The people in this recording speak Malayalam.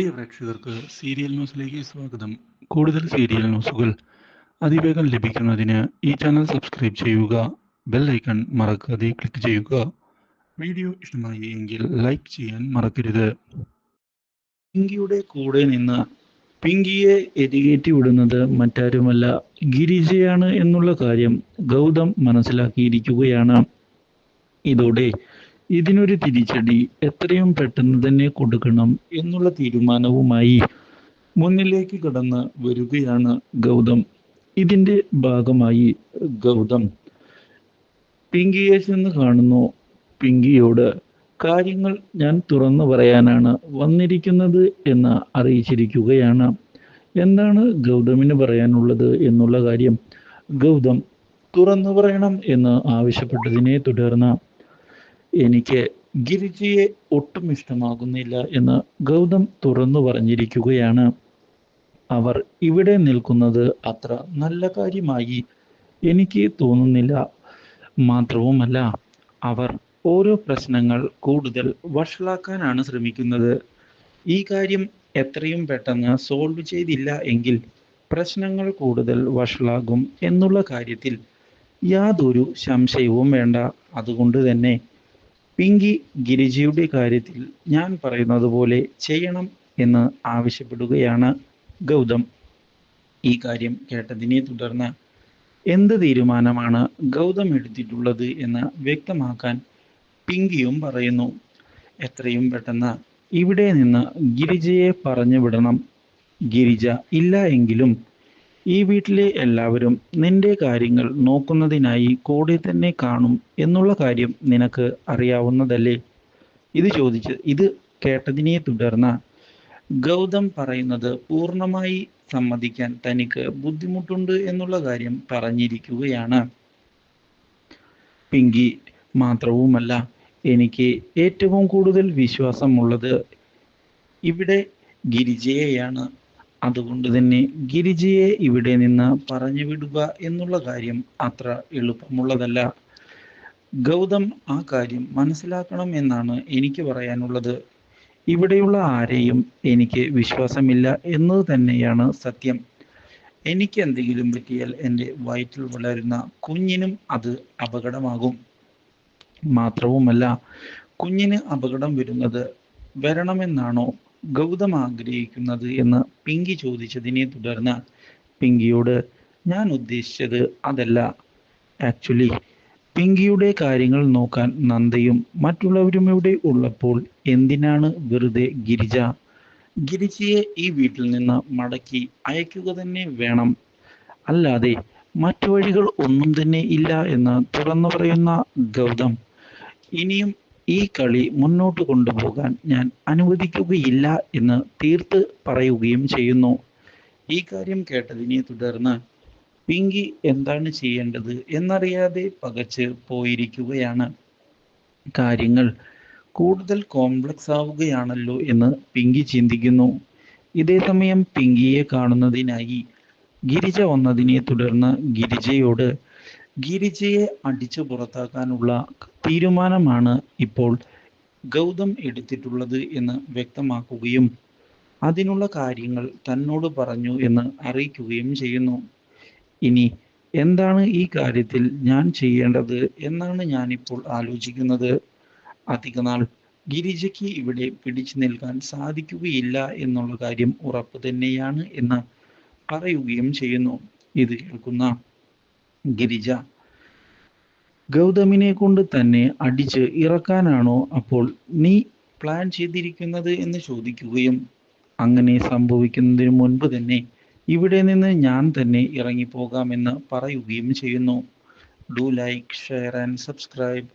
പ്രിയ പ്രേക്ഷകർക്ക് സീരിയൽ ന്യൂസിലേക്ക് സ്വാഗതം. കൂടുതൽ സീരിയൽ ന്യൂസുകൾ അതിവേഗം ലഭിക്കുന്നതിന് ഈ ചാനൽ സബ്സ്ക്രൈബ് ചെയ്യുക ബെൽ ഐക്കൺ മറക്കാതെ ക്ലിക്ക് ചെയ്യുക. വീഡിയോ ഇഷ്ടമായി എങ്കിൽ ലൈക്ക് ചെയ്യാൻ മറക്കരുത്. പിങ്കിയുടെ കൂടെ നിന്ന് പിങ്കിയെ എരികേറ്റി വിടുന്നത് മറ്റാരുമല്ല ഗിരിജയാണ് എന്നുള്ള കാര്യം ഗൗതം മനസ്സിലാക്കിയിരിക്കുകയാണ്. ഇതോടെ ഇതിനൊരു തിരിച്ചടി എത്രയും പെട്ടെന്ന് തന്നെ കൊടുക്കണം എന്നുള്ള തീരുമാനവുമായി മുന്നിലേക്ക് കടന്ന് വരികയാണ് ഗൗതം. ഇതിന്റെ ഭാഗമായി ഗൗതം. പിങ്കിയെ ചെന്ന് കാണുന്നു. പിങ്കിയോട് കാര്യങ്ങൾ ഞാൻ തുറന്നു പറയാനാണ് വന്നിരിക്കുന്നത് എന്ന് അറിയിച്ചിരിക്കുകയാണ്. എന്താണ് ഗൗതമിന് പറയാനുള്ളത് എന്നുള്ള കാര്യം? ഗൗതം തുറന്നു പറയണം എന്ന് ആവശ്യപ്പെട്ടതിനെ തുടർന്ന് എനിക്ക് ഗിരിജിയെ ഒട്ടും ഇഷ്ടമാകുന്നില്ല എന്ന് ഗൗതം തുറന്നു പറഞ്ഞിരിക്കുകയാണ്. അവർ ഇവിടെ നിൽക്കുന്നത് അത്ര നല്ല കാര്യമായി എനിക്ക് തോന്നുന്നില്ല. മാത്രവുമല്ല അവർ ഓരോ പ്രശ്നങ്ങൾ കൂടുതൽ വഷളാക്കാനാണ് ശ്രമിക്കുന്നത്. ഈ കാര്യം എത്രയും പെട്ടെന്ന് സോൾവ് ചെയ്തില്ല എങ്കിൽ പ്രശ്നങ്ങൾ കൂടുതൽ വഷളാകും എന്നുള്ള കാര്യത്തിൽ യാതൊരു സംശയവും വേണ്ട. അതുകൊണ്ട് തന്നെ പിങ്കി ഗിരിജയുടെ കാര്യത്തിൽ ഞാൻ പറയുന്നത് പോലെ ചെയ്യണം എന്ന് ആവശ്യപ്പെടുകയാണ് ഗൗതം. ഈ കാര്യം കേട്ടതിനെ തുടർന്ന് എന്ത് തീരുമാനമാണ് ഗൗതം എടുത്തിട്ടുള്ളത് എന്ന് വ്യക്തമാക്കാൻ പിങ്കിയും പറയുന്നു. എത്രയും പെട്ടെന്ന് ഇവിടെ നിന്ന് ഗിരിജയെ പറഞ്ഞു വിടണം. ഗിരിജ ഇല്ല എങ്കിലും ഈ വീട്ടിലെ എല്ലാവരും നിന്റെ കാര്യങ്ങൾ നോക്കുന്നതിനായി കൂടെ തന്നെ കാണും എന്നുള്ള കാര്യം നിനക്ക് അറിയാവുന്നതല്ലേ? ഇത് ചോദിച്ച് ഇത് കേട്ടതിനെ തുടർന്ന് ഗൗതം പറയുന്നത് പൂർണമായി സമ്മതിക്കാൻ തനിക്ക് ബുദ്ധിമുട്ടുണ്ട് എന്നുള്ള കാര്യം പറഞ്ഞിരിക്കുകയാണ്. പിങ്കി മാത്രവുമല്ല എനിക്ക് ഏറ്റവും കൂടുതൽ വിശ്വാസമുള്ളത് ഇവിടെ ഗിരിജയെയാണ്. അതുകൊണ്ട് തന്നെ ഗിരിജയെ ഇവിടെ നിന്ന് പറഞ്ഞു വിടുക എന്നുള്ള കാര്യം അത്ര എളുപ്പമുള്ളതല്ല. ഗൗതം ആ കാര്യം മനസ്സിലാക്കണം എന്നാണ് എനിക്ക് പറയാനുള്ളത്. ഇവിടെയുള്ള ആരെയും എനിക്ക് വിശ്വാസമില്ല എന്നത് തന്നെയാണ് സത്യം. എനിക്ക് എന്തെങ്കിലും പറ്റിയാൽ എന്റെ വയറ്റിൽ വളരുന്ന കുഞ്ഞിനും അത് അപകടമാകും. മാത്രവുമല്ല കുഞ്ഞിന് അപകടം വരുന്നത് വരണമെന്നാണോ ഗൗതം ആഗ്രഹിക്കുന്നത് എന്ന് പിങ്കി ചോദിച്ചതിനെ തുടർന്ന് പിങ്കിയോട് ഞാൻ ഉദ്ദേശിച്ചത് അതല്ല. ആക്ച്വലി പിങ്കിയുടെ കാര്യങ്ങൾ നോക്കാൻ നന്ദയും മറ്റുള്ളവരും ഇവിടെ ഉള്ളപ്പോൾ എന്തിനാണ് വെറുതെ ഗിരിജ? ഗിരിജയെ ഈ വീട്ടിൽ നിന്ന് മടക്കി അയക്കുക തന്നെ വേണം. അല്ലാതെ മറ്റു വഴികൾ ഒന്നും തന്നെ ഇല്ല എന്ന് തുറന്നു പറയുന്ന ഗൗതം ഇനിയും ഈ കളി മുന്നോട്ട് കൊണ്ടുപോകാൻ ഞാൻ അനുവദിക്കുകയില്ല എന്ന് തീർത്ത് പറയുകയും ചെയ്യുന്നു. ഈ കാര്യം കേട്ടതിനെ തുടർന്ന് പിങ്കി എന്താണ് ചെയ്യേണ്ടത്? എന്നറിയാതെ പകച്ച് പോയിരിക്കുകയാണ്. കാര്യങ്ങൾ കൂടുതൽ കോംപ്ലക്സ് ആവുകയാണല്ലോ എന്ന് പിങ്കി ചിന്തിക്കുന്നു. ഇതേ സമയം പിങ്കിയെ കാണുന്നതിനായി ഗിരിജ വന്നതിനെ തുടർന്ന് ഗിരിജയോട് ഗിരിജയെ അടിച്ചു പുറത്താക്കാനുള്ള തീരുമാനമാണ് ഇപ്പോൾ ഗൗതം എടുത്തിട്ടുള്ളത് എന്ന് വ്യക്തമാക്കുകയും അതിനുള്ള കാര്യങ്ങൾ തന്നോട് പറഞ്ഞു എന്ന് അറിയിക്കുകയും ചെയ്യുന്നു. ഇനി എന്താണ് ഈ കാര്യത്തിൽ ഞാൻ ചെയ്യേണ്ടത് എന്നാണ് ഞാനിപ്പോൾ ആലോചിക്കുന്നത്. അധികനാൾ ഗിരിജയ്ക്ക് ഇവിടെ പിടിച്ചു നിൽക്കാൻ സാധിക്കുകയില്ല എന്നുള്ള കാര്യം ഉറപ്പ് തന്നെയാണ് എന്ന് പറയുകയും ചെയ്യുന്നു. ഇത് കേൾക്കുന്ന ഗിരിജ. ഗൗതമിനെ കൊണ്ട് തന്നെ അടിച്ച് ഇറക്കാനാണോ അപ്പോൾ നീ പ്ലാൻ ചെയ്തിരിക്കുന്നത് എന്ന് ചോദിക്കുകയും അങ്ങനെ സംഭവിക്കുന്നതിന് മുൻപ് തന്നെ ഇവിടെ നിന്ന് ഞാൻ തന്നെ ഇറങ്ങിപ്പോകാമെന്ന് പറയുകയും ചെയ്യുന്നു. Do like share and subscribe